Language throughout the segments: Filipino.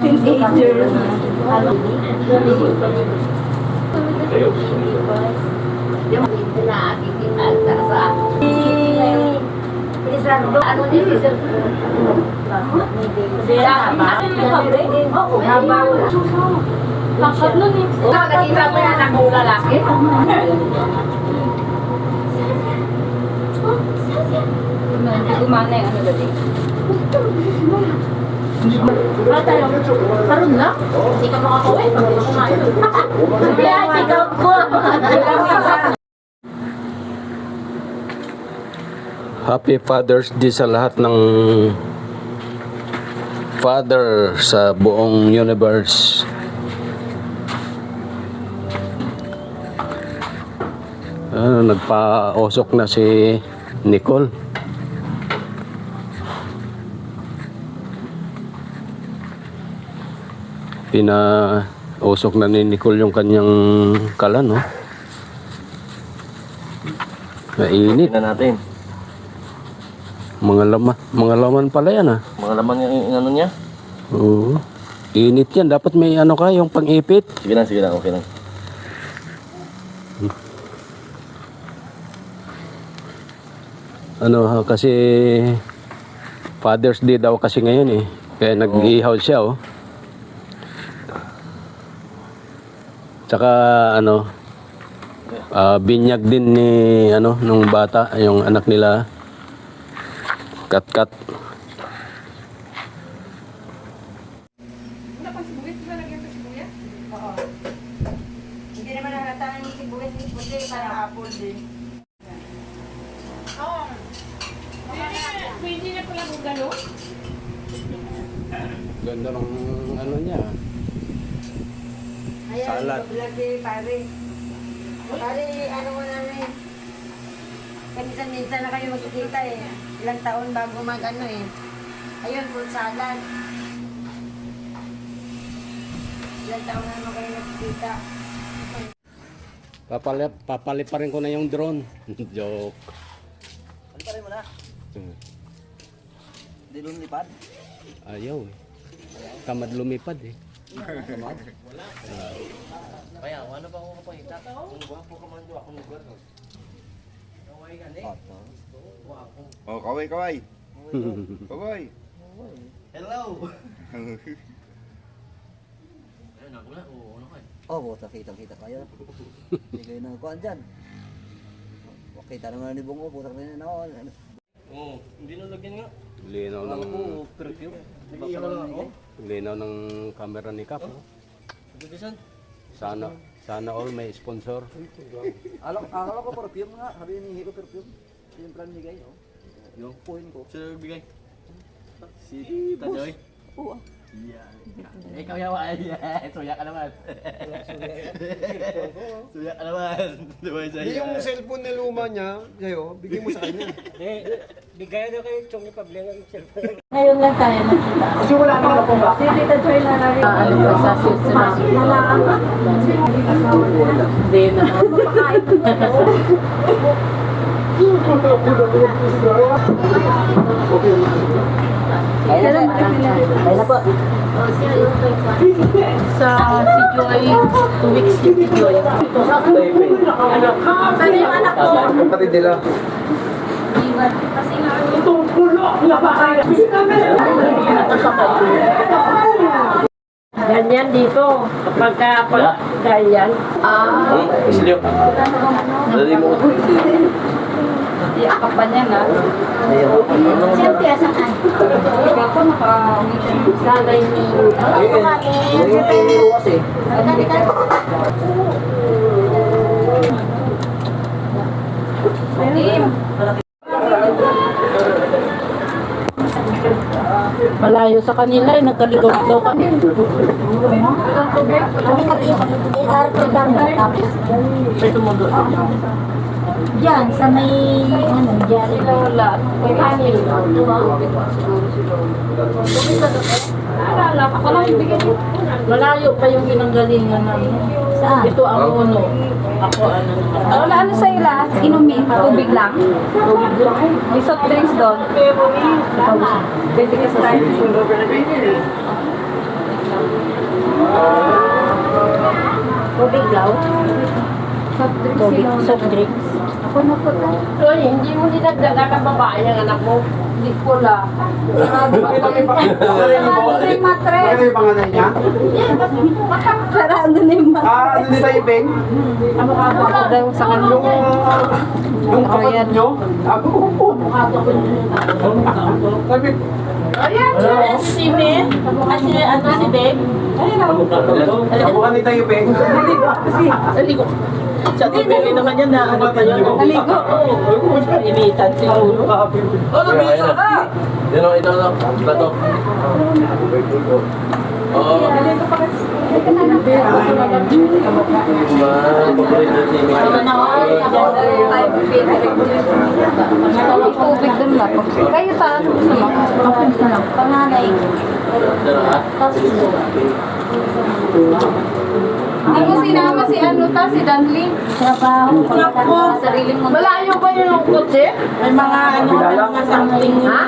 Teenager. Ano? Ano niya si Sir? Oo, habang Pangkat nun eh. Oo, nakita mo yan ang lalaki? Hindi gumana yung ano dali. Wala tayo. Karoon na? Hindi ka kumain. Kaya, ikaw po. Happy Father's Day sa lahat ng father sa buong universe. Ah, nagpa-usok na si Nicole. Pina-usok na ni Nicole yung kanyang kalan, no? Mainit. Tingnan natin. Mga laman, mga laman pala yan ah. Mga laman yung, yung ano niya. Oo. Init yan. Dapat may ano ka, yung pang-ipit. Sige lang, sige lang. Okay lang. Ano, ha, kasi Father's Day daw kasi ngayon eh. Kaya nag-ihaw siya oh. Tsaka ano, ah, binyag din ni ano nung bata, yung anak nila. Kat-kat. Ganda ng ano niya. Ayan, Salad. vlog si pare. Pare, ano mo namin. Minsan-minsan na kayo magkikita eh. Ilang taon bago mag ano eh. Ayun, fruit salad. Ilang taon na naman kayo nagkikita. Papalip, papalit pa rin ko na yung drone. Joke. Ano pa rin mo na? Hmm. Hindi lumipad? Ayaw eh. Tamad lumipad eh. Kaya, ano ba ako kapangita? Kung gwapo ka man doon, ako lugar. Kaway ka ni. Oh, kaway, kaway. Kaway. Hello! Ayun, ako na. Oo, ano kayo? Oh, buta kita-kita kayo. Hindi kayo nagkuhan dyan. Kita naman ni Bungo, buta rin na ako. Oo, hindi nalagyan nga. Linaw ng Oo, perfume. Nag-iiyak lang ako. linaw ng camera ni Cap. oh. Bibisan. Sana sana all may sponsor. Alam, akala ko perfume nga. Sabi ni Hiko perfume. Yung plan ni Gay, oh. Yung Puhin ko. Sino nagbigay? Si Tadoy? Oo, ah. Yeah. Ikaw yawa. Yeah. Suya ka naman. Suya ka naman. Yung cellphone na luma niya, sa'yo, bigyan mo sa kanya. Ngayon lang tayo nakita. Kasi wala naman ako ba? Si Tita Joy na rin. Ano ba sa susunod? Hindi na. Kaya na, kaya na po. Sa si Joy, two weeks si Joy. Sana yung anak ko. Kapatid nila. Ganyan dito. Kapag ka, pag ganyan. Ah. Islyo. Dali mo. di akap pa niya na. Siyempre, asan ka? Ikaw po naka Nanay ni... Yung kasi. Team. Sa kanila eh, nagkaligaw daw kami. Diyan, sa may, ano, diyan. Lola. May kanin. Alala, ako lang ibigay. Malayo pa yung pinanggalingan namin. Saan? Ito ang uno. Ako ano naman. Lola, ano sa ila? Inumin? Tubig lang? Tubig lang. May soft drinks doon? Pwede ka sa tayo. Tubig daw. Tubig, soft drinks. Ako na po. Uy, hindi mo dinagdagan ang babae ang anak mo. Hindi ko la. Ano yung pangalan niya? Sarado na yung mga. Ah, ano nila yung Beng? Ako daw sa Yung, yung kapatid nyo? Ako, upo. Sabi, Ayan, si Ben. Kasi ano si Ben. Ako kanita yung Beng. Naligo. Sa tibili naman yan na ano pa yun. Naligo. Imitan siguro. Ano, bisa ka? Yan o, ito lang. Plato. Oo. Man, paborito si Mimi. Tubig dun ba? Kayo ano gusto mo? Panganay. Hindi mo sinama si ano ta, si Danley. Trabaho. Sariling mo. Malayo ba yung kotse? May mga ano, may mga sampling ha?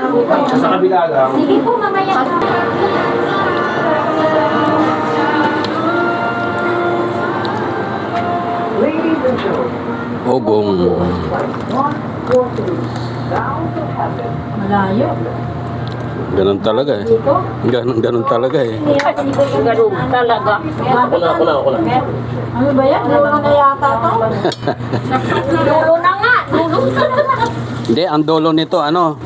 Sa kabila lang. Sige po, mamaya. Ogong. Malayo. Ganun talaga eh. Ganun, ganun talaga eh. Ganun talaga. Ako na, ako na, ako na. Ano ba yan? Dulo na yata to? Dulo na nga. Dulo Hindi, ang dulo nito ano.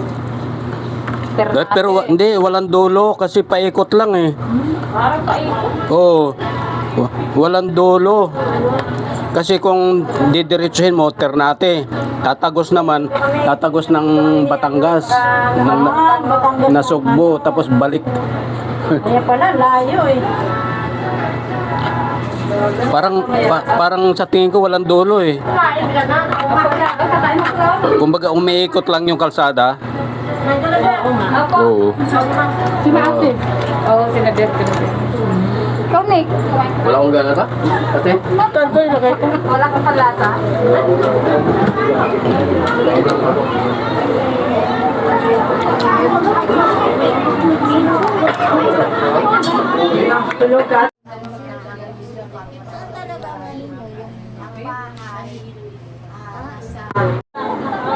Eh, Pero wa- hindi, walang dulo kasi paikot lang eh. Parang paikot. Oo. Wa- Walang dulo. Kasi kung didiretsuhin mo, Ternate. Tatagos naman, tatagos ng Batangas. Ng, Batangas. Nasugbo, tapos balik. Kaya pala, layo eh. Parang pa- parang sa tingin ko walang dulo eh. Na. Kumbaga umiikot lang yung kalsada. Oo. Si Mate. Oo, sina Jeff. Ikaw, Nick. Wala akong gana ta? Ate? Wala kang palata.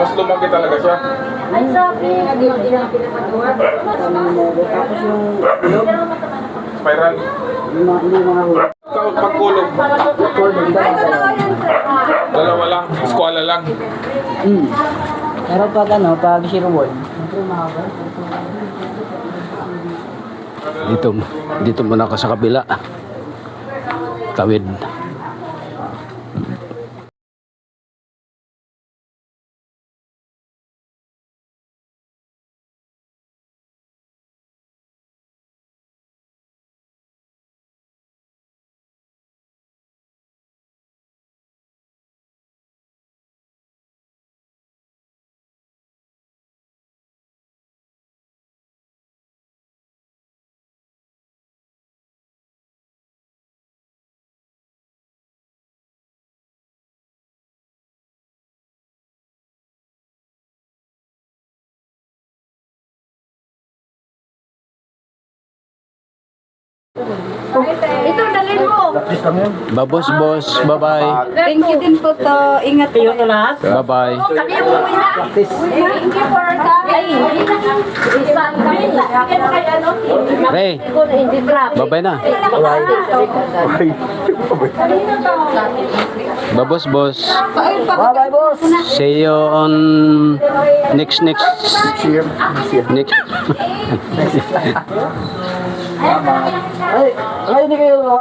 Mas lumaki talaga siya. Ay, sabi. Hindi yung ilang pinapatuwa. Tapos yung Spiral. Ka- Pagkulog. Ay, dalawa yan, sir. Dalawa lang. Eskwala lang. Pero pag ano, pag zero word, Dito, dito muna ka sa kabila. Tawid. Ito, dalhin mo. Babos, boss. Bye-bye. Thank you din po to. Ingat po. Bye-bye. Sabi mo na. Thank you for coming. Ray, Ko na hindi trap. bye-bye na. Babos, boss. bye boss! See you on next next next Ay, ay, hindi kayo